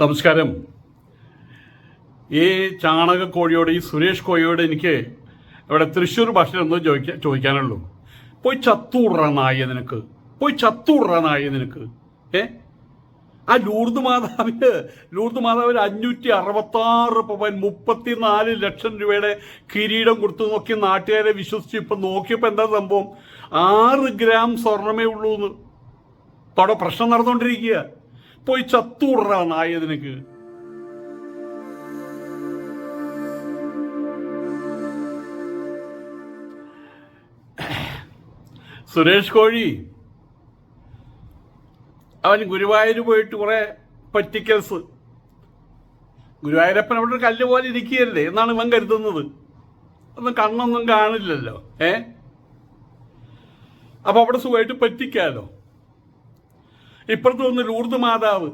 നമസ്കാരം. ഈ ചാണക കോഴിയോട് ഈ സുരേഷ് കോഴിയോട് എനിക്ക് ഇവിടെ തൃശ്ശൂർ ഭാഷയിൽ ഒന്നും ചോദിക്കാൻ ചോദിക്കാനുള്ളൂ. പോയി ചത്തൂറ നായ നിനക്ക് പോയി ചത്തൂറ നായ നിനക്ക്. ഏ? ആ ലൂർദ് മാതാവിന് ലൂർദ് മാതാവിന് അഞ്ഞൂറ്റി അറുപത്തി ആറ് പവൻ മുപ്പത്തിനാല് ലക്ഷം രൂപയുടെ കിരീടം കൊടുത്തു നോക്കി നാട്ടുകാരെ വിശ്വസിച്ച്. ഇപ്പൊ നോക്കിയപ്പോൾ എന്താ സംഭവം? ആറ് ഗ്രാം സ്വർണമേ ഉള്ളൂ എന്ന് അവിടെ പ്രശ്നം നടന്നുകൊണ്ടിരിക്കുക പോയി ചത്തൂറ നായ നിനക്ക് സുരേഷ് കോഴി അവൻ ഗുരുവായൂർ പോയിട്ട് കുറെ പറ്റിക്കൽസ്. ഗുരുവായൂരപ്പൻ അവിടെ ഒരു കല്ല് പോലെ ഇരിക്കുകയല്ലേ? എന്നാണ് ഇവൻ കരുതുന്നത്. ഒന്നും കണ്ണൊന്നും കാണില്ലല്ലോ. ഏ? അപ്പൊ അവിടെ സുഖമായിട്ട് പറ്റിക്കാലോ? ഇപ്പുറത്ത് വന്ന് ലൂർദ് മാതാവ്.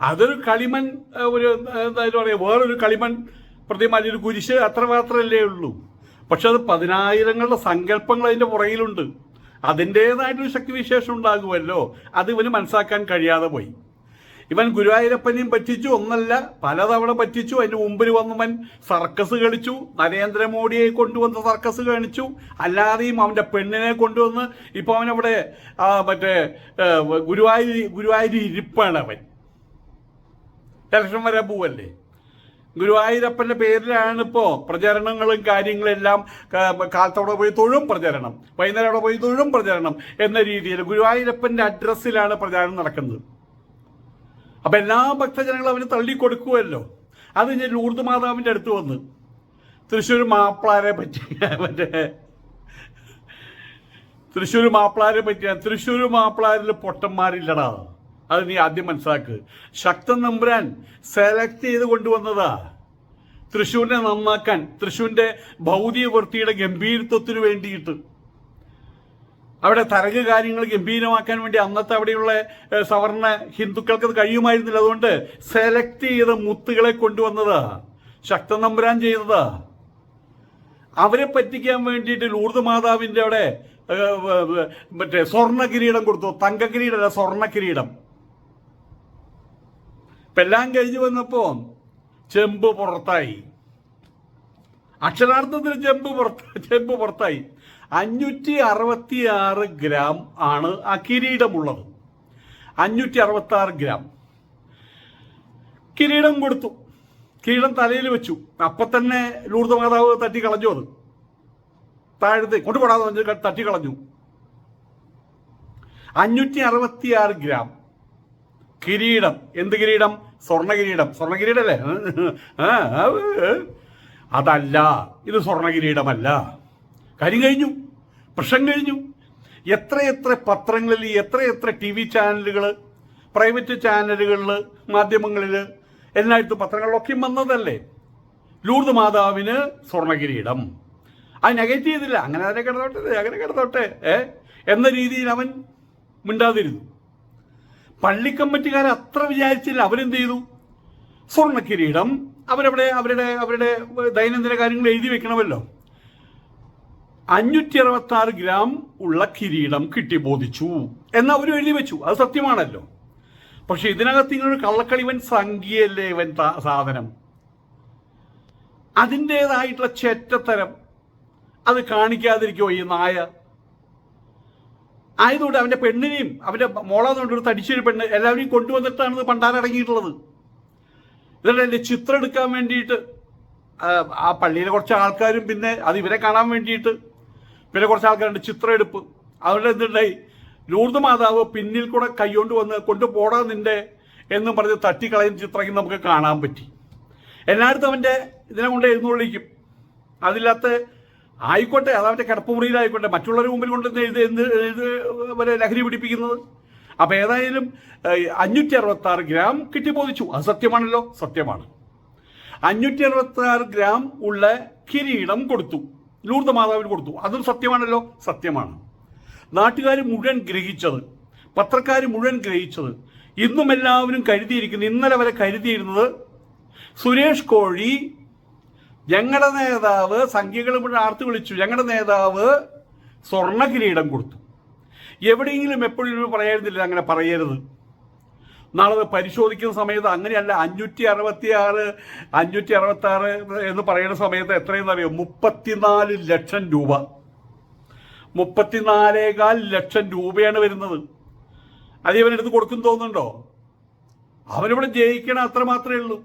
അതൊരു കളിമൺ ഒരു എന്താ പറയുക വേറൊരു കളിമൺ പ്രതിമ ഒരു കുരിശ് അത്ര മാത്രമല്ലേ ഉള്ളൂ. പക്ഷെ അത് പതിനായിരങ്ങളുടെ സങ്കല്പങ്ങൾ അതിന്റെ പുറകിലുണ്ട്. അതിന്റെതായിട്ടൊരു ശക്തിവിശേഷം ഉണ്ടാകുമല്ലോ. അത് ഇവന് മനസ്സാക്കാൻ കഴിയാതെ പോയി. ഇവൻ ഗുരുവായൂരപ്പനെയും പറ്റിച്ചു ഒന്നല്ല പലതവണ പറ്റിച്ചു. അതിന്റെ മുമ്പിൽ വന്നവൻ സർക്കസ് കളിച്ചു. നരേന്ദ്രമോദിയെ കൊണ്ടുവന്ന് സർക്കസ് കാണിച്ചു. അല്ലാതെയും അവന്റെ പെണ്ണിനെ കൊണ്ടുവന്ന് ഇപ്പൊ അവനവിടെ മറ്റേ ഗുരുവായൂർ ഗുരുവായൂർ ഇരിപ്പാണ് അവൻ. ഇലക്ഷൻ വരാൻ പോവല്ലേ? ഗുരുവായൂരപ്പന്റെ പേരിലാണ് ഇപ്പോ പ്രചരണങ്ങളും കാര്യങ്ങളും എല്ലാം കാലത്തവിടെ പോയി തൊഴും പ്രചരണം. വൈകുന്നേരം അവിടെ പോയി തൊഴും പ്രചരണം എന്ന രീതിയിൽ ഗുരുവായൂരപ്പന്റെ അഡ്രസ്സിലാണ് പ്രചാരണം നടക്കുന്നത്. അപ്പൊ എല്ലാ ഭക്തജനങ്ങളും അവന് തള്ളിക്കൊടുക്കുമല്ലോ അത് ഞാൻ ലൂർദ് മാതാവിന്റെ അടുത്ത് വന്ന് തൃശ്ശൂർ മാപ്പിളാരെ പറ്റി മറ്റേ തൃശ്ശൂർ മാപ്പിളാരെ പറ്റിയ തൃശ്ശൂർ മാപ്പിളാരിൽ പൊട്ടന്മാരില്ലടാ. അത് നീ ആദ്യം മനസ്സിലാക്ക്. ശക്തൻ നമ്പുരാൻ സെലക്ട് ചെയ്ത് കൊണ്ടുവന്നതാ. തൃശ്ശൂരിനെ നന്നാക്കാൻ തൃശ്ശൂരിന്റെ ഭൗതിക വൃത്തിയുടെ ഗംഭീരത്വത്തിന് വേണ്ടിയിട്ട്. അവിടെ തരക് കാര്യങ്ങൾ ഗംഭീരമാക്കാൻ വേണ്ടി അന്നത്തെ അവിടെയുള്ള സവർണ ഹിന്ദുക്കൾക്ക് അത് കഴിയുമായിരുന്നില്ല. അതുകൊണ്ട് സെലക്ട് ചെയ്ത മുത്തുകളെ കൊണ്ടുവന്നത് ശക്തൻ നമ്പുരാൻ ചെയ്തത്. അവരെ പറ്റിക്കാൻ വേണ്ടിയിട്ട് ലൂർദ് മാതാവിന്റെ അവിടെ മറ്റേ സ്വർണ കിരീടം കൊടുത്തു. തങ്ക കിരീടമല്ല സ്വർണ കിരീടം എല്ലാം കഴിഞ്ഞു വന്നപ്പോ ചെമ്പ് പുറത്തായി. അക്ഷരാർത്ഥത്തിൽ ചെമ്പ് പുറത്ത് ചെമ്പ് പുറത്തായി. അഞ്ഞൂറ്റി അറുപത്തി ആറ് ഗ്രാം ആണ് ആ കിരീടമുള്ളത്. അഞ്ഞൂറ്റി അറുപത്തി ആറ് ഗ്രാം. കിരീടം കൊടുത്തു. കിരീടം തലയിൽ വെച്ചു. അപ്പൊ തന്നെ ലൂർദ് മാതാവ് തട്ടി കളഞ്ഞു അത്. താഴത്തെ കൊണ്ടുപോടാതെ പറഞ്ഞ് തട്ടി കളഞ്ഞു. അഞ്ഞൂറ്റി അറുപത്തി ആറ് ഗ്രാം. കിരീടം. എന്ത് കിരീടം? സ്വർണ കിരീടം. സ്വർണ. അതല്ല. ഇത് സ്വർണ കിരീടമല്ല. കാര്യം കഴിഞ്ഞു. പ്രശ്നം കഴിഞ്ഞു. എത്രയെത്ര പത്രങ്ങളിൽ എത്രയെത്ര ടി വി ചാനലുകൾ പ്രൈവറ്റ് ചാനലുകളിൽ മാധ്യമങ്ങളിൽ എല്ലായിടത്തും പത്രങ്ങളിലൊക്കെയും വന്നതല്ലേ? ലൂർദ് മാതാവിന് സ്വർണകിരീടം അത് നെഗറ്റീവ് ചെയ്തില്ല. അങ്ങനെ അതിനെ കിടന്നോട്ടെ? അങ്ങനെ കിടന്നോട്ടെ. ഏ? എന്ന രീതിയിൽ അവൻ മിണ്ടാതിരുന്നു. പള്ളിക്കമ്മറ്റിക്കാർ അത്ര വിചാരിച്ചില്ല. അവരെന്ത് ചെയ്തു? സ്വർണ കിരീടം അവരവിടെ അവരുടെ അവരുടെ ദൈനംദിന കാര്യങ്ങൾ എഴുതി വെക്കണമല്ലോ. അഞ്ഞൂറ്റി അറുപത്തി ആറ് ഗ്രാം ഉള്ള കിരീടം കിട്ടി ബോധിച്ചു. എന്ന് അവർ എഴുതി വെച്ചു. അത് സത്യമാണല്ലോ. പക്ഷെ ഇതിനകത്ത് ഇങ്ങനൊരു കള്ളക്കളിവൻ സംഖ്യയല്ലേ ഇവൻ സാധനം? അതിന്റെതായിട്ടുള്ള ചെറ്റത്തരം. അത് കാണിക്കാതിരിക്കുമോ ഈ നായ? ആയതുകൊണ്ട് അവന്റെ പെണ്ണിനെയും അവന്റെ മോളാതുകൊണ്ട് ഒരു തടിച്ചൊരു പെണ്ണ് എല്ലാവരെയും കൊണ്ടുവന്നിട്ടാണ് ഇത് പണ്ടാരടങ്ങിയിട്ടുള്ളത് എന്നിട്ട് എന്റെ ചിത്രം എടുക്കാൻ വേണ്ടിയിട്ട് ആ പള്ളിയിലെ കുറച്ച് ആൾക്കാരും പിന്നെ അത് ഇവരെ കാണാൻ വേണ്ടിയിട്ട് പിന്നെ കുറച്ച് ആൾക്കാരുണ്ട് ചിത്രമെടുപ്പ്. അവരുടെ എന്തുണ്ടായി? ലൂർദ് മാതാവ് പിന്നിൽ കൂടെ കൈകൊണ്ട് വന്ന് കൊണ്ടുപോടാ നിന്റെ എന്നും പറഞ്ഞ് തട്ടിക്കളയുന്ന ചിത്രം നമുക്ക് കാണാൻ പറ്റി. എല്ലായിടത്തും അവന്റെ ഇതിനെ കൊണ്ട് എഴുന്നള്ളിക്കും. അതില്ലാത്ത ആയിക്കോട്ടെ അത് അവന്റെ കിടപ്പുമുറിയിലായിക്കോട്ടെ മറ്റുള്ളവരുടെ മുമ്പിൽ കൊണ്ട് എഴുതി എന്ത് എഴുത് വരെ ലഹരി പിടിപ്പിക്കുന്നത്? അപ്പം ഏതായാലും അഞ്ഞൂറ്റി അറുപത്തി ആറ് ഗ്രാം കിട്ടിപ്പോതിച്ചു അത് സത്യമാണല്ലോ? സത്യമാണ്. അഞ്ഞൂറ്റി അറുപത്തി ആറ് ഗ്രാം ഉള്ള കിരീടം കൊടുത്തു. ലൂർദ് മാതാവിന് കൊടുത്തു. അതും സത്യമാണല്ലോ? സത്യമാണ്. നാട്ടുകാർ മുഴുവൻ ഗ്രഹിച്ചത് പത്രക്കാർ മുഴുവൻ ഗ്രഹിച്ചത് ഇന്നും എല്ലാവരും കരുതിയിരിക്കുന്നു ഇന്നലെ വരെ കരുതിയിരുന്നത് സുരേഷ് കോഴി ഞങ്ങളുടെ നേതാവ് സംഖ്യകൾ മുഴുവൻ ആർത്ത് വിളിച്ചു ഞങ്ങളുടെ നേതാവ് സ്വർണ കിരീടം കൊടുത്തു. എവിടെയെങ്കിലും എപ്പോഴും പറയായിരുന്നില്ല അങ്ങനെ പറയരുത്. നാളെ അത് പരിശോധിക്കുന്ന സമയത്ത് അങ്ങനെയല്ല അഞ്ഞൂറ്റി അറുപത്തി ആറ് അഞ്ഞൂറ്റി അറുപത്തി ആറ് എന്ന് പറയുന്ന സമയത്ത് എത്രയെന്ന് അറിയോ? മുപ്പത്തിനാല് ലക്ഷം രൂപ. മുപ്പത്തിനാലേകാൽ ലക്ഷം രൂപയാണ് വരുന്നത്. അത് ഇവനെടുത്ത് കൊടുക്കും തോന്നുന്നുണ്ടോ? അവനിവിടെ ജയിക്കണം അത്ര മാത്രമേ ഉള്ളൂ.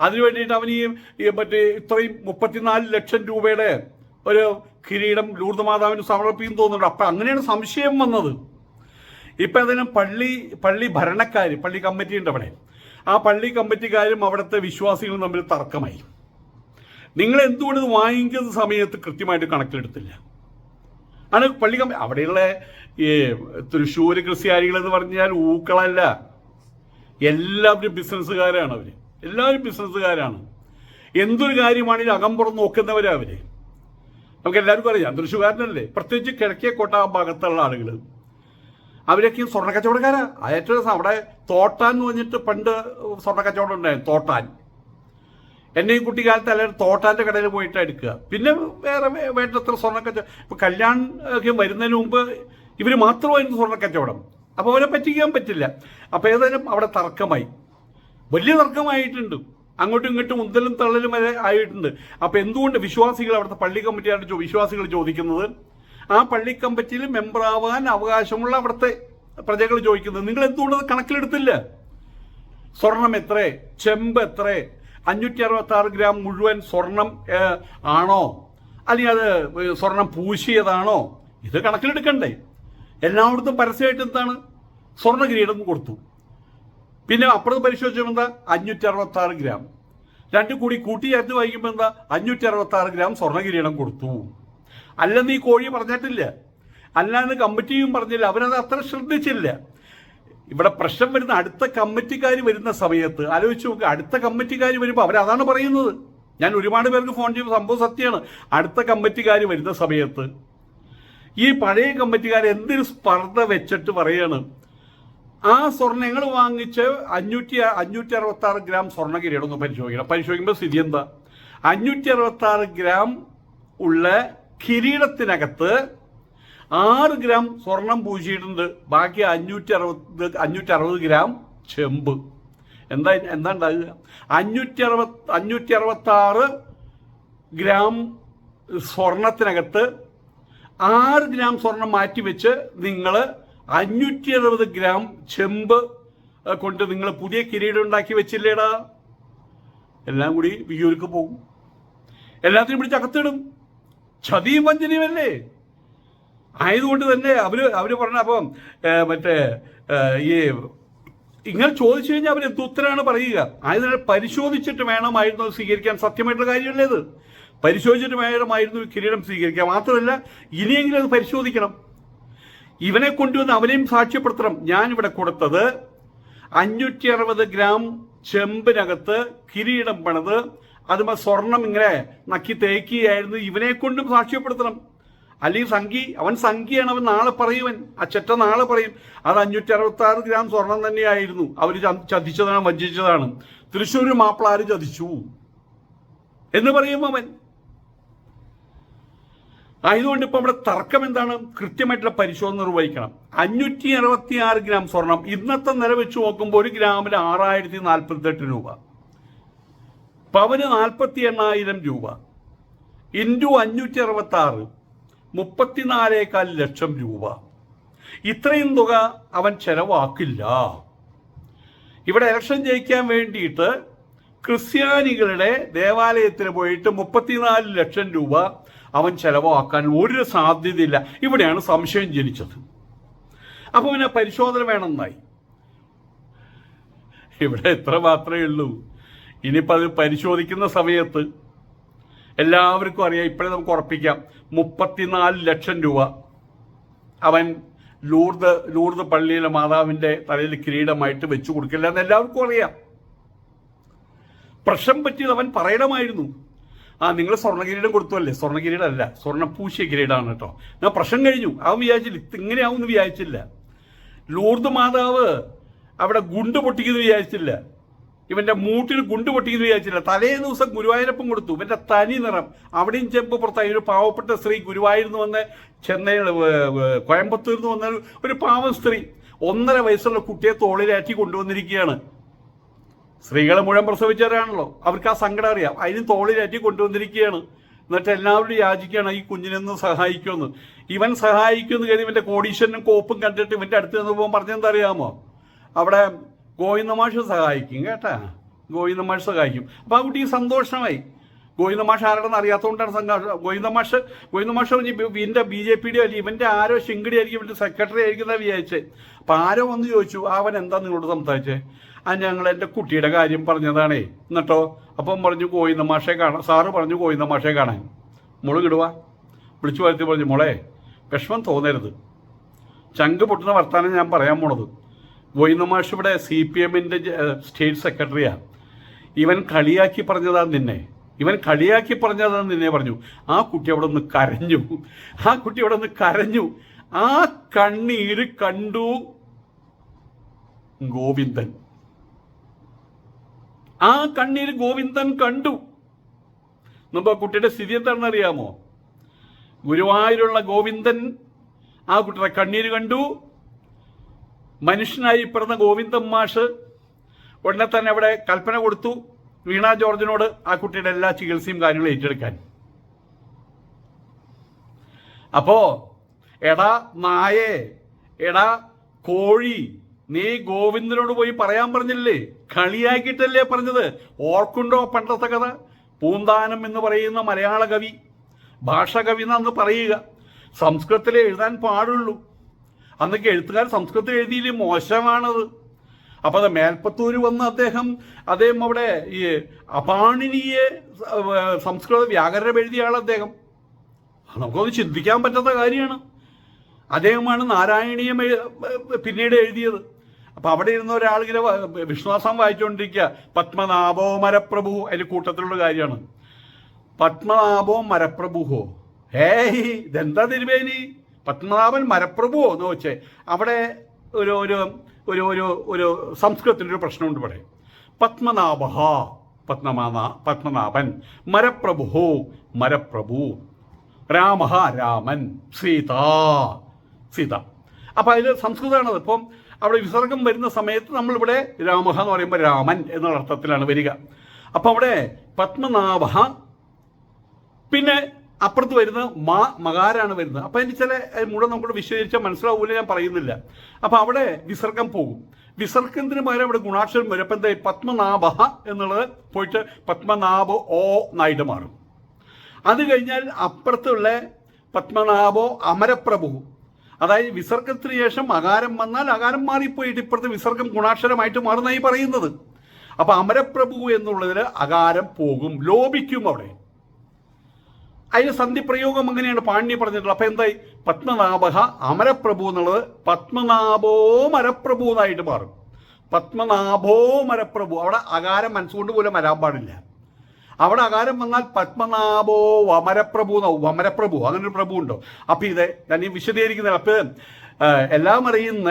അതിനു വേണ്ടിയിട്ട് അവൻ ഈ മറ്റേ ഇത്രയും മുപ്പത്തിനാല് ലക്ഷം രൂപയുടെ ഒരു കിരീടം ലൂർദ് മാതാവിന് സമർപ്പിക്കും തോന്നുന്നുണ്ട്. അപ്പം അങ്ങനെയാണ് സംശയം വന്നത്. ഇപ്പം അതിന് പള്ളി പള്ളി ഭരണക്കാർ പള്ളി കമ്മിറ്റി ഉണ്ട് അവിടെ. ആ പള്ളി കമ്മിറ്റിക്കാരും അവിടുത്തെ വിശ്വാസികളും തമ്മിൽ തർക്കമായി. നിങ്ങൾ എന്തുകൊണ്ട് വാങ്ങിക്കുന്ന സമയത്ത് കൃത്യമായിട്ട് കണക്കിലെടുത്തില്ല? ആണ് പള്ളി കമ്മി അവിടെയുള്ള ഈ തൃശ്ശൂർ ക്രിസ്ത്യാനികൾ എന്ന് പറഞ്ഞാൽ ഊക്കളല്ല. എല്ലാവരും ബിസിനസ്സുകാരാണ് അവർ എല്ലാവരും ബിസിനസ്സുകാരാണ്. എന്തൊരു കാര്യമാണെങ്കിലും അകമ്പുറം നോക്കുന്നവരാണ് അവർ നമുക്ക് എല്ലാവർക്കും അറിയാം തൃശ്ശൂർകാരനല്ലേ. പ്രത്യേകിച്ച് കിഴക്കേക്കോട്ട ആ ഭാഗത്തുള്ള ആളുകൾ അവരൊക്കെ സ്വർണ കച്ചവടക്കാരാ ഏറ്റവും അവിടെ തോട്ടാൻ എന്ന് പറഞ്ഞിട്ട് പണ്ട് സ്വർണ കച്ചവടം ഉണ്ടായിരുന്നു. തോട്ടാൻ. എന്നെയും കുട്ടിക്കാലത്ത് എല്ലാവരും തോട്ടാന്റെ കടയിൽ പോയിട്ട് എടുക്കുക. പിന്നെ വേറെ വേണ്ടത്ര സ്വർണ കച്ചവടം ഇപ്പം കല്യാൺ ഒക്കെ വരുന്നതിന് മുമ്പ് ഇവർ മാത്രമായിരുന്നു സ്വർണ കച്ചവടം അപ്പോൾ അവരെ പറ്റിക്കാൻ പറ്റില്ല. അപ്പോൾ ഏതായാലും അവിടെ തർക്കമായി. വലിയ തർക്കമായിട്ടുണ്ട്. അങ്ങോട്ടും ഇങ്ങോട്ടും ഉന്തലും തള്ളലും വരെ ആയിട്ടുണ്ട്. അപ്പോൾ എന്തുകൊണ്ട് വിശ്വാസികൾ അവിടുത്തെ പള്ളി കമ്മിറ്റിയായിട്ട് വിശ്വാസികൾ ചോദിക്കുന്നത്? ആ പള്ളി കമ്മിറ്റിയിൽ മെമ്പറാവാൻ അവകാശമുള്ള അവിടുത്തെ പ്രജകൾ ചോദിക്കുന്നത് നിങ്ങൾ എന്തുകൊണ്ട് കണക്കിലെടുത്തില്ല? സ്വർണം എത്ര? ചെമ്പ് എത്ര? അഞ്ഞൂറ്റി അറുപത്തി ആറ് ഗ്രാം മുഴുവൻ സ്വർണം ആണോ? അല്ലെങ്കിൽ അത് സ്വർണം പൂശിയതാണോ? ഇത് കണക്കിലെടുക്കണ്ടേ? എല്ലായിടത്തും പരസ്യമായിട്ട് എന്താണ്? സ്വർണ കിരീടം കൊടുത്തു. പിന്നെ അപ്പുറത്ത് പരിശോധിച്ചപ്പോൾ എന്താ? അഞ്ഞൂറ്റി അറുപത്തി ആറ് ഗ്രാം. രണ്ടും കൂടി കൂട്ടി ചേർത്ത് വായിക്കുമ്പോൾ എന്താ? അഞ്ഞൂറ്റി അറുപത്തി ആറ് ഗ്രാം സ്വർണ കിരീടം കൊടുത്തു. അല്ലെന്ന് ഈ കോഴി പറഞ്ഞിട്ടില്ല. അല്ലാന്ന് കമ്മിറ്റിയും പറഞ്ഞില്ല. അവരത് അത്ര ശ്രദ്ധിച്ചില്ല. ഇവിടെ പ്രശ്നം വരുന്ന അടുത്ത കമ്മിറ്റിക്കാർ വരുന്ന സമയത്ത് ആലോചിച്ച് നോക്കുക അടുത്ത കമ്മിറ്റിക്കാർ വരുമ്പോൾ അവരതാണ് പറയുന്നത്. ഞാൻ ഒരുപാട് പേർക്ക് ഫോൺ ചെയ്യുമ്പോൾ സംഭവം സത്യമാണ്. അടുത്ത കമ്മിറ്റിക്കാർ വരുന്ന സമയത്ത് ഈ പഴയ കമ്മിറ്റിക്കാർ എന്തൊരു സ്പർദ്ധ വെച്ചിട്ട് പറയാണ് ആ സ്വർണങ്ങൾ വാങ്ങിച്ച് അഞ്ഞൂറ്റി അഞ്ഞൂറ്റി അറുപത്തി ആറ് ഗ്രാം സ്വർണ ഒന്ന് പരിശോധിക്കണം. പരിശോധിക്കുമ്പോൾ സ്ഥിതി എന്താ? അഞ്ഞൂറ്റി അറുപത്തി ആറ് ഗ്രാം ഉള്ള കിരീടത്തിനകത്ത് ആറ് ഗ്രാം സ്വർണം പൂശിയിട്ടുണ്ട്. ബാക്കി അഞ്ഞൂറ്റി അറുപത് അഞ്ഞൂറ്റി അറുപത് ഗ്രാം ചെമ്പ്. എന്താ എന്താ ഉണ്ടാകുക അഞ്ഞൂറ്റി അറുപത് അഞ്ഞൂറ്റി അറുപത്തി ആറ് ഗ്രാം സ്വർണത്തിനകത്ത് ആറ് ഗ്രാം സ്വർണം മാറ്റി വെച്ച് നിങ്ങൾ അഞ്ഞൂറ്റി അറുപത് ഗ്രാം ചെമ്പ് കൊണ്ട് നിങ്ങൾ പുതിയ കിരീടം ഉണ്ടാക്കി വെച്ചില്ലേടാ? എല്ലാം കൂടി വിയൂർക്ക് പോകും. എല്ലാത്തിനും പിടിച്ച് അകത്തിടും. ചതിയും വഞ്ചനയുമല്ലേ? ആയതുകൊണ്ട് തന്നെ അവർ അവർ പറഞ്ഞ അപ്പം മറ്റേ ഈ ഇങ്ങനെ ചോദിച്ചു കഴിഞ്ഞാൽ അവർ എന്ത് ഉത്തരമാണ് പറയുക. ആയതിനാൽ പരിശോധിച്ചിട്ട് വേണമായിരുന്നു സ്വീകരിക്കാൻ. സത്യമായിട്ടുള്ള കാര്യമല്ലേ ഇത് പരിശോധിച്ചിട്ട് വേണമായിരുന്നു കിരീടം സ്വീകരിക്കുക മാത്രമല്ല ഇനിയെങ്കിലും അത് പരിശോധിക്കണം. ഇവനെ കൊണ്ടുവന്ന് അവനെയും സാക്ഷ്യപ്പെടുത്തണം. ഞാൻ ഇവിടെ കൊടുത്തത് അഞ്ഞൂറ്റി അറുപത് ഗ്രാം ചെമ്പിനകത്ത് കിരീടം പണിത് അതുമ സ്വർണം ഇങ്ങനെ നക്കി തേക്കുകയായിരുന്നു. ഇവനെ കൊണ്ടും സാക്ഷ്യപ്പെടുത്തണം. അല്ലെങ്കിൽ സംഖി അവൻ സംഖ്യയാണ് അവൻ നാളെ പറയുവൻ ആ ചെറ്റ നാളെ പറയും. അത് അഞ്ഞൂറ്റി അറുപത്തി ആറ് ഗ്രാം സ്വർണം തന്നെയായിരുന്നു. അവർ ചതിച്ചതാണ് വഞ്ചിച്ചതാണ്. തൃശ്ശൂർ മാപ്പിളാര് ചതിച്ചു. എന്ന് പറയും അവൻ. ആയതുകൊണ്ട് ഇപ്പൊ ഇവിടെ തർക്കം എന്താണ്? കൃത്യമായിട്ടുള്ള പരിശോധന നിർവഹിക്കണം. അഞ്ഞൂറ്റി അറുപത്തി ആറ് ഗ്രാം സ്വർണം ഇന്നത്തെ നില വെച്ച് നോക്കുമ്പോൾ ഒരു ഗ്രാമിൽ ആറായിരത്തി നാൽപ്പത്തെട്ട് രൂപ. പവന് നാൽപ്പത്തി എണ്ണായിരം രൂപ. ഇന്റു അഞ്ഞൂറ്റി അറുപത്തി ആറ് മുപ്പത്തിനാലേകാൽ ലക്ഷം രൂപ. ഇത്രയും തുക അവൻ ചെലവാക്കില്ല. ഇവിടെ ഇലക്ഷൻ ജയിക്കാൻ വേണ്ടിയിട്ട് ക്രിസ്ത്യാനികളുടെ ദേവാലയത്തിന് പോയിട്ട് മുപ്പത്തിനാല് ലക്ഷം രൂപ അവൻ ചെലവാക്കാൻ ഒരു സാധ്യതയില്ല. ഇവിടെയാണ് സംശയം ജനിച്ചത്. അപ്പോൾ പിന്നെ പരിശോധന വേണമെന്നായി ഇവിടെ എത്ര മാത്രമേ ഉള്ളൂ. ഇനിയിപ്പോൾ അത് പരിശോധിക്കുന്ന സമയത്ത് എല്ലാവർക്കും അറിയാം ഇപ്പോഴേ നമുക്ക് ഉറപ്പിക്കാം. മുപ്പത്തിനാല് ലക്ഷം രൂപ അവൻ ലൂർദ് ലൂർദ് പള്ളിയിലെ മാതാവിന്റെ തലയിൽ കിരീടമായിട്ട് വെച്ചു കൊടുക്കില്ല എന്ന് എല്ലാവർക്കും അറിയാം. പ്രശ്നം പറ്റിയത് അവൻ പറയണമായിരുന്നു. ആ നിങ്ങൾ സ്വർണ കിരീടം കൊടുത്തല്ലേ സ്വർണ കിരീടം അല്ല സ്വർണ പൂശിയ കിരീടമാണ് കേട്ടോ. ഞാൻ പ്രശ്നം കഴിഞ്ഞു. അവൻ വിചാരിച്ചില്ല ഇങ്ങനെയാവും എന്ന് വിചാരിച്ചില്ല. ലൂർദ് മാതാവ് അവിടെ ഗുണ്ട് പൊട്ടിക്കുന്നു വിചാരിച്ചില്ല. ഇവന്റെ മൂട്ടിൽ ഗുണ്ട് പൊട്ടിയെന്ന് വിചാരിച്ചില്ല. തലേ ദിവസം ഗുരുവായൂരപ്പം കൊടുത്തു. ഇവന്റെ തനി നിറം. അവിടെയും ചെമ്പ് പുറത്തായി. ഒരു പാവപ്പെട്ട സ്ത്രീ ഗുരുവായൂരിൽ നിന്ന് വന്ന് ചെന്നൈ കോയമ്പത്തൂരിൽ നിന്ന് വന്ന ഒരു- പാവ സ്ത്രീ ഒന്നര വയസ്സുള്ള കുട്ടിയെ തോളിലാറ്റി കൊണ്ടുവന്നിരിക്കുകയാണ്. സ്ത്രീകളെ മുഴുവൻ പ്രസവിച്ചവരാണല്ലോ. അവർക്ക് ആ സങ്കടം അറിയാം. അതിന് തോളിലാറ്റി കൊണ്ടുവന്നിരിക്കുകയാണ്. എന്നിട്ട് എല്ലാവരും യാചിക്കുകയാണ്. ഈ കുഞ്ഞിനൊന്ന് സഹായിക്കുമെന്ന്. ഇവൻ സഹായിക്കുമെന്ന് കരുതി ഇവന്റെ കോടീശ്വരനും കോപ്പും കണ്ടിട്ട് ഇവന്റെ അടുത്ത് നിന്ന് പോകുമ്പോൾ പറഞ്ഞെന്താ അറിയാമോ? അവിടെ ഗോവിന്ദമാഷ് സഹായിക്കും കേട്ടാ? ഗോവിന്ദമാഷ് സഹായിക്കും. അപ്പൊ ആ കുട്ടിക്ക് സന്തോഷമായി. ഗോവിന്ദമാഷ് ആരാണെന്ന് അറിയാത്തതുകൊണ്ടാണ് സംഘർഷം ഗോവിന്ദമാഷ് ഗോവിന്ദമാഷ് ഇവന്റെ ബി ജെ പിയുടെ അല്ലെങ്കിൽ ഇവന്റെ ആരോ ശിങ്കടി ആയിരിക്കും ഇവന്റെ സെക്രട്ടറി ആയിരിക്കും എന്നാ വിചാരിച്ചേ. അപ്പൊ ആരോ വന്ന് ചോദിച്ചു അവൻ എന്താ നിങ്ങളോട് സംസാരിച്ചേ? ആ ഞങ്ങൾ എന്റെ കുട്ടിയുടെ കാര്യം പറഞ്ഞതാണേ. എന്നിട്ടോ? അപ്പം പറഞ്ഞു ഗോവിന്ദമാഷെ കാണാൻ സാറ് പറഞ്ഞു ഗോവിന്ദമാഷെ കാണാൻ. മോൾ കിടുവ വിളിച്ചു വരുത്തി പറഞ്ഞു മോളെ വിഷമം തോന്നരുത്. ചങ്ക് പൊട്ടുന്ന വർത്താനം ഞാൻ പറയാൻ പോണത്. ഗോവിന്ദ മാഷ് ഇവിടെ സി പി എമ്മിന്റെ സ്റ്റേറ്റ് സെക്രട്ടറിയാണ് ഇവൻ കളിയാക്കി പറഞ്ഞതാ നിന്നെ. ഇവൻ കളിയാക്കി പറഞ്ഞതാ നിന്നെ പറഞ്ഞു. ആ കുട്ടി അവിടെ ഒന്ന് കരഞ്ഞു. ആ കുട്ടി അവിടെ ഒന്ന് കരഞ്ഞു. ആ കണ്ണീര് കണ്ടു ഗോവിന്ദൻ. ആ കണ്ണീര് ഗോവിന്ദൻ കണ്ടു. മുമ്പ് ആ കുട്ടിയുടെ സ്ഥിതി എന്താണെന്ന് അറിയാമോ ഗുരുവായൂരുള്ള ഗോവിന്ദൻ ആ കുട്ടിയുടെ കണ്ണീര് കണ്ടു. മനുഷ്യനായി പിറന്ന ഗോവിന്ദൻ മാഷ് ഉടനെ തന്നെ അവിടെ കൽപ്പന കൊടുത്തു വീണ ജോർജിനോട് ആ കുട്ടിയുടെ എല്ലാ ചികിത്സയും കാര്യങ്ങളും ഏറ്റെടുക്കാൻ. അപ്പോ എടാ നായേ എടാ കോഴി നീ ഗോവിന്ദനോട് പോയി പറയാൻ പറഞ്ഞില്ലേ? കളിയാക്കിയിട്ടല്ലേ പറഞ്ഞത്? ഓർക്കുണ്ടോ പണ്ടത്തെ കഥ? പൂന്താനം എന്ന് പറയുന്ന മലയാള കവി ഭാഷാകവി എന്നു പറയുക. സംസ്കൃതത്തിൽ എഴുതാൻ പാടുള്ളൂ. അന്നൊക്കെ എഴുത്തുകാർ സംസ്കൃതത്തിൽ എഴുതിയില്ലേ? മോശമാണത്. അപ്പോൾ അത് മേൽപ്പത്തൂര് വന്ന് അദ്ദേഹം അദ്ദേഹം അവിടെ ഈ അപാണിനിയെ സംസ്കൃത വ്യാകരണം എഴുതിയ അദ്ദേഹം. നമുക്കൊന്ന് ചിന്തിക്കാൻ പറ്റാത്ത കാര്യമാണ്. അദ്ദേഹമാണ് നാരായണീയം പിന്നീട് എഴുതിയത്. അപ്പൊ അവിടെ ഇരുന്ന ഒരാളിങ്ങനെ വിശ്വാസം വായിച്ചുകൊണ്ടിരിക്കുക പത്മനാഭോ മരപ്രഭു അതിന്റെ കൂട്ടത്തിലുള്ള കാര്യമാണ്. പത്മനാഭോ മരപ്രഭുഹോ? ഹേ ഇതെന്താ തിരുവേനി പത്മനാഭൻ മരപ്രഭുവോ എന്ന് വെച്ചേ അവിടെ ഒരു ഒരു ഒരു ഒരു ഒരു സംസ്കൃതത്തിനൊരു പ്രശ്നമുണ്ട് ഇവിടെ. പത്മനാഭ പത്മനാഭ പത്മനാഭൻ മരപ്രഭുഹോ മരപ്രഭു രാമ രാമൻ സീത സീത. അപ്പോൾ അതിൽ സംസ്കൃതമാണത്. ഇപ്പം അവിടെ വിസർഗം വരുന്ന സമയത്ത് നമ്മളിവിടെ രാമ എന്ന് പറയുമ്പോൾ രാമൻ എന്നുള്ള അർത്ഥത്തിലാണ് വരിക. അപ്പോൾ അവിടെ പത്മനാഭ പിന്നെ അപ്പുറത്ത് വരുന്നത് മാ മകാരാണ് വരുന്നത്. അപ്പൊ അതിന് ചില മുഴുവൻ നമുക്ക് വിശദീകരിച്ചാൽ മനസ്സിലാവൂല ഞാൻ പറയുന്നില്ല. അപ്പൊ അവിടെ വിസർഗം പോകും. വിസർഗത്തിന് പകരം അവിടെ ഗുണാക്ഷരം വരും. അപ്പം പത്മനാഭ എന്നുള്ളത് പോയിട്ട് പത്മനാഭ ഓ നായിട്ട് മാറും. അത് കഴിഞ്ഞാൽ അപ്പുറത്തുള്ള പത്മനാഭോ അമരപ്രഭു. അതായത് വിസർഗത്തിന് ശേഷം അകാരം വന്നാൽ അകാരം മാറിപ്പോയിട്ട് ഇപ്പുറത്തെ വിസർഗം ഗുണാക്ഷരമായിട്ട് മാറുന്നതായി പറയുന്നത്. അപ്പൊ അമരപ്രഭു എന്നുള്ളതിൽ അകാരം പോകും ലോപിക്കും അവിടെ. അതിന് സന്ധി പ്രയോഗം അങ്ങനെയാണ് പാണ്ഡ്യ പറഞ്ഞിട്ടുള്ളത്. അപ്പൊ എന്തായി? പത്മനാഭ അമരപ്രഭു എന്നുള്ളത് പത്മനാഭോ മരപ്രഭു എന്നായിട്ട് മാറും. പത്മനാഭോ മരപ്രഭു. അവിടെ അകാരം മനസ്സുകൊണ്ട് പോലും വരാൻ പാടില്ല. അവിടെ അകാരം വന്നാൽ പത്മനാഭോ വമരപ്രഭു എന്നാവും വമരപ്രഭു അങ്ങനെ ഒരു പ്രഭു ഉണ്ടോ? അപ്പൊ ഇത് ഞാൻ ഈ വിശദീകരിക്കുന്നില്ല അപ്പൊ എല്ലാം അറിയുന്ന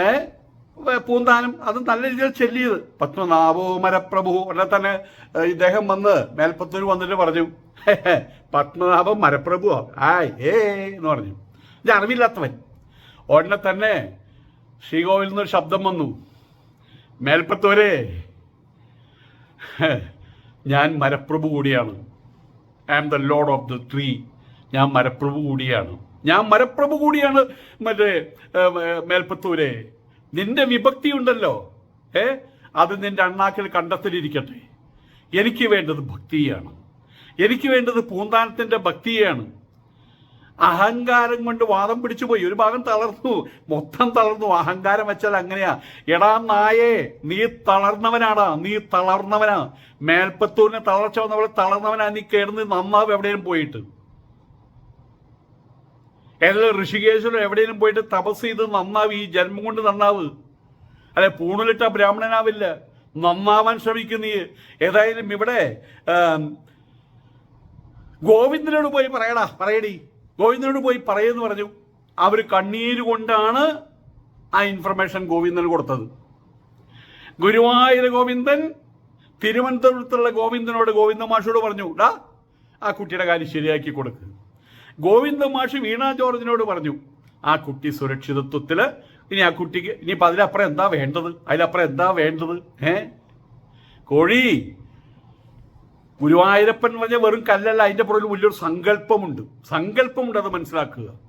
പൂന്താനം അത് നല്ല രീതിയിൽ ചെല്ലിയത്. പത്മനാഭോ മരപ്രഭു. ഉടനെ തന്നെ ഇദ്ദേഹം വന്ന് മേൽപ്പത്തൂർ വന്നിട്ട് പറഞ്ഞു "ഹേ, ഹേ, പത്മനാഭം മരപ്രഭു ആയ് ഏ എന്ന് പറഞ്ഞു. ഇത് അറിവില്ലാത്തവൻ. ഉടനെ തന്നെ ശ്രീകോവിൽ നിന്നൊരു ശബ്ദം വന്നു. മേൽപ്പത്തൂരെ ഞാൻ മരപ്രഭു കൂടിയാണ്. I am the lord of the tree ഞാൻ മരപ്രഭു കൂടിയാണ്. ഞാൻ മരപ്രഭു കൂടിയാണ് മറ്റേ മേൽപ്പത്തൂരെ. നിന്റെ വിഭക്തി ഉണ്ടല്ലോ ഏ? അത് നിന്റെ അണ്ണാക്കിൽ കണ്ടെത്തലിരിക്കട്ടെ. എനിക്ക് വേണ്ടത് ഭക്തിയാണ്. എനിക്ക് വേണ്ടത് പൂന്താനത്തിന്റെ ഭക്തിയാണ്. അഹങ്കാരം കൊണ്ട് വാദം പിടിച്ചു പോയി ഒരു ഭാഗം തളർന്നു. മൊത്തം തളർന്നു. അഹങ്കാരം വെച്ചാൽ അങ്ങനെയാ. എടാ നായേ നീ തളർന്നവനാടാ. നീ തളർന്നവനാ. മേൽപ്പത്തൂരിനെ തളർച്ച വന്നവളെ തളർന്നവനാ. നീ കയറുന്നത് നന്നാവ് എവിടെയും പോയിട്ട്. ഏതെങ്കിലും ഋഷികേശ്വരം എവിടെയെങ്കിലും പോയിട്ട് തപസ് ചെയ്ത് നന്നാവ് ഈ ജന്മം കൊണ്ട് നന്നാവ്. അല്ലെ പൂണുലിട്ട ബ്രാഹ്മണനാവില്ല. നന്നാവാൻ ശ്രമിക്കും നീ. ഏതായാലും ഇവിടെ ഗോവിന്ദനോട് പോയി പറയടാ പറയടി. ഗോവിന്ദനോട് പോയി പറയുമെന്ന് പറഞ്ഞു. അവർ കണ്ണീര് കൊണ്ടാണ് ആ ഇൻഫർമേഷൻ ഗോവിന്ദന് കൊടുത്തത്. ഗുരുവായൂർ ഗോവിന്ദൻ തിരുവനന്തപുരത്തുള്ള ഗോവിന്ദനോട് ഗോവിന്ദ മാഷോട് പറഞ്ഞു ഡാ ആ കുട്ടിയുടെ കാര്യം ശരിയാക്കി കൊടുക്ക്. ഗോവിന്ദ മാഷി വീണ ജോർജിനോട് പറഞ്ഞു ആ കുട്ടി സുരക്ഷിതത്വത്തിൽ ഇനി ആ കുട്ടിക്ക് ഇനി ഇപ്പം അതിലപ്പുറം എന്താ വേണ്ടത്? അതിലപ്പുറം എന്താ വേണ്ടത്? ഏ? കോഴി ഗുരുവായൂരപ്പൻ എന്ന് പറഞ്ഞാൽ വെറും കല്ലല്ല അതിന്റെ പുറകിൽ വലിയൊരു സങ്കല്പമുണ്ട്. സങ്കല്പമുണ്ട് അത് മനസ്സിലാക്കുക.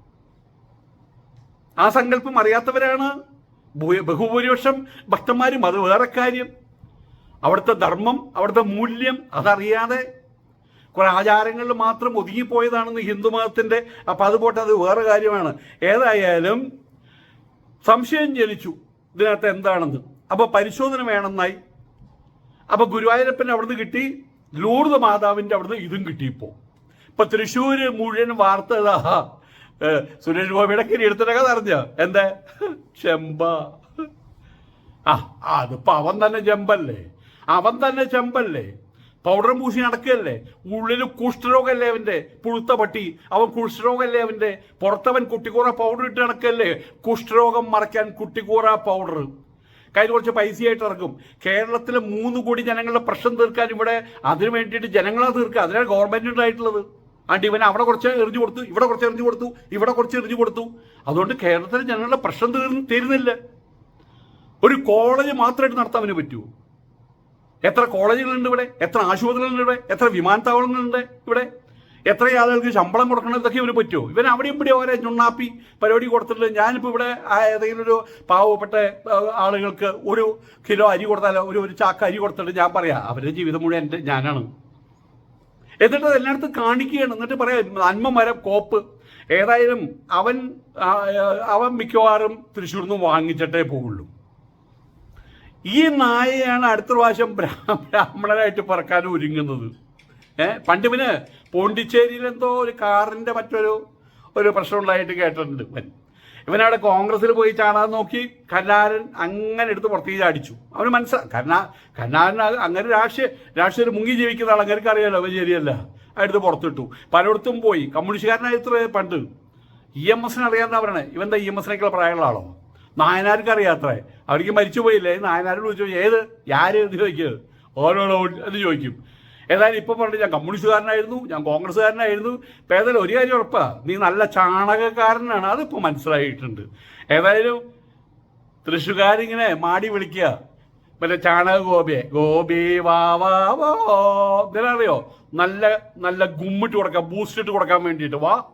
ആ സങ്കല്പം അറിയാത്തവരാണ് ബഹുഭൂരിപക്ഷം ഭക്തന്മാരും. അത് വേറെ കാര്യം. അവിടുത്തെ ധർമ്മം അവിടുത്തെ മൂല്യം അതറിയാതെ കുറെ ആചാരങ്ങളിൽ മാത്രം ഒതുങ്ങിപ്പോയതാണെന്ന് ഹിന്ദു മതത്തിന്റെ അപ്പൊ അത് പോട്ടെ അത് വേറെ കാര്യമാണ്. ഏതായാലും സംശയം ജനിച്ചു ഇതിനകത്ത് എന്താണെന്ന്. അപ്പോൾ പരിശോധന വേണമെന്നായി. അപ്പോൾ ഗുരുവായൂരപ്പൻ അവിടുന്ന് കിട്ടി ലൂർദ് മാതാവിന്റെ അവിടുന്ന് ഇതും കിട്ടി ഇപ്പോ തൃശ്ശൂര് മുഴുവൻ വാർത്ത സുരേഷ് ഗോപിയുടെ കിരീടത്തിന്റെ കഥ അറിഞ്ഞ എന്താ? ചെമ്പ. ആ അതിപ്പോ അവൻ തന്നെ ചെമ്പല്ലേ? അവൻ തന്നെ ചെമ്പല്ലേ? പൗഡർ പൂശി നടക്കുകയല്ലേ? ഉള്ളിൽ കുഷ്ഠരോഗമല്ലേ അവന്റെ? പുഴുത്ത പട്ടി. അവൻ കുഷ്ഠരോഗമല്ലേ അവന്റെ? പുറത്തവൻ കുട്ടിക്കൂറ പൗഡർ ഇട്ട് നടക്കുകയല്ലേ? കുഷ്ഠരോഗം മറയ്ക്കാൻ കുട്ടിക്കൂറ പൗഡർ. കയ്യിൽ കുറച്ച് പൈസയായിട്ട് ഇറക്കും. കേരളത്തിലെ മൂന്ന് കോടി ജനങ്ങളുടെ പ്രശ്നം തീർക്കാൻ ഇവിടെ അതിനു വേണ്ടിയിട്ട് ജനങ്ങളെ തീർക്കുക. അതിനാണ് ഗവൺമെന്റ് ഉണ്ടായിട്ടുള്ളത്. ആണ്ട് ഇവൻ അവിടെ കുറച്ച് എറിഞ്ഞു കൊടുത്തു ഇവിടെ കുറച്ച് എറിഞ്ഞു കൊടുത്തു ഇവിടെ കുറച്ച് എറിഞ്ഞു കൊടുത്തു. അതുകൊണ്ട് കേരളത്തിലെ ജനങ്ങളുടെ പ്രശ്നം തീർന്ന് തീരുന്നില്ല. ഒരു കോളേജ് മാത്രമായിട്ട് നടത്താൻ പറ്റുമോ എത്ര കോളേജുകളുണ്ട് ഇവിടെ? എത്ര ആശുപത്രികളുണ്ട് ഇവിടെ? എത്ര വിമാനത്താവളങ്ങളുണ്ട് ഇവിടെ? എത്ര ആളുകൾക്ക് ശമ്പളം കൊടുക്കണം? ഇതൊക്കെ ഇവർ പറ്റുമോ? ഇവൻ അവിടെ ഇവിടെ ഓരോ ചുണ്ണാപ്പി പരിപാടി കൊടുത്തിട്ട് ഞാനിപ്പോൾ ഇവിടെ ഏതെങ്കിലും ഒരു പാവപ്പെട്ട ആളുകൾക്ക് ഒരു കിലോ അരി കൊടുത്താലോ ഒരു ഒരു ചാക്ക് അരി കൊടുത്തിട്ട് ഞാൻ പറയാം അവരുടെ ജീവിതം മുഴുവൻ എന്റെ ഞാനാണ്. എന്നിട്ട് എല്ലായിടത്തും കാണിക്കുകയാണ്. എന്നിട്ട് പറയാം നന്മ മരം കോപ്പ്. ഏതായാലും അവൻ അവൻ മിക്കവാറും തൃശ്ശൂർ നിന്ന് വാങ്ങിച്ചിട്ടേ പോകുള്ളൂ ഈ നായയാണ് അടുത്ത പ്രാവശ്യം ബ്രാഹ്മണരായിട്ട് പറക്കാൻ ഒരുങ്ങുന്നത്. ഏ പണ്ട് പിന്നെ പോണ്ടിച്ചേരിയിൽ എന്തോ ഒരു കാറിന്റെ മറ്റൊരു ഒരു പ്രശ്നം ഉണ്ടായിട്ട് കേട്ടിട്ടുണ്ട് ഇവൻ. ഇവനവിടെ കോൺഗ്രസ്സിൽ പോയി ചാടാൻ നോക്കി കരുണാകരൻ അങ്ങനെ എടുത്ത് പുറത്തേക്ക് ചാടിച്ചു. അവന് മനസ്സിലാ കരുണാ കരുണാകരൻ അങ്ങനെ രാഷ്ട്രീയ രാഷ്ട്രീയത്തിൽ മുങ്ങി ജീവിക്കുന്ന ആൾ അങ്ങനെ അറിയാലോ അവൻ ശരിയല്ല. എടുത്ത് പുറത്തിട്ടു. പലയിടത്തും പോയി. കമ്മ്യൂണിസ്റ്റുകാരനായിത്ര പണ്ട്? ഇ എം എസിന് അറിയാമെന്നാ പറയണേ ഇവന്താ ഇ എം എസിനേക്കുള്ള പ്രായമുള്ള ആളോ? നായനാർക്ക് അറിയാത്രേ. അവർക്ക് മരിച്ചു പോയില്ലേ? നായനാരോട് ചോദിച്ചു ഏത്? ആര് എന്ന് ചോദിക്കരുത് ഓരോരോ എന്ന് ചോദിക്കും. ഏതായാലും ഇപ്പം പറഞ്ഞു ഞാൻ കമ്മ്യൂണിസ്റ്റുകാരനായിരുന്നു ഞാൻ കോൺഗ്രസ്സുകാരനായിരുന്നു. ഇപ്പം ഏതായാലും ഒരു കാര്യം ഉറപ്പാ. നീ നല്ല ചാണകക്കാരനാണ്. അതിപ്പോൾ മനസ്സിലായിട്ടുണ്ട്. ഏതായാലും തൃശ്ശുകാരിങ്ങനെ മാടി വിളിക്കുക. മറ്റേ ചാണക ഗോപിയെ ഗോപി വാ വാ വാ. എന്തിനാ അറിയോ നല്ല നല്ല ഗുമ്മിട്ട് കൊടുക്കാം ബൂസ്റ്റ് ഇട്ട് കൊടുക്കാൻ വേണ്ടിയിട്ട്. വാ.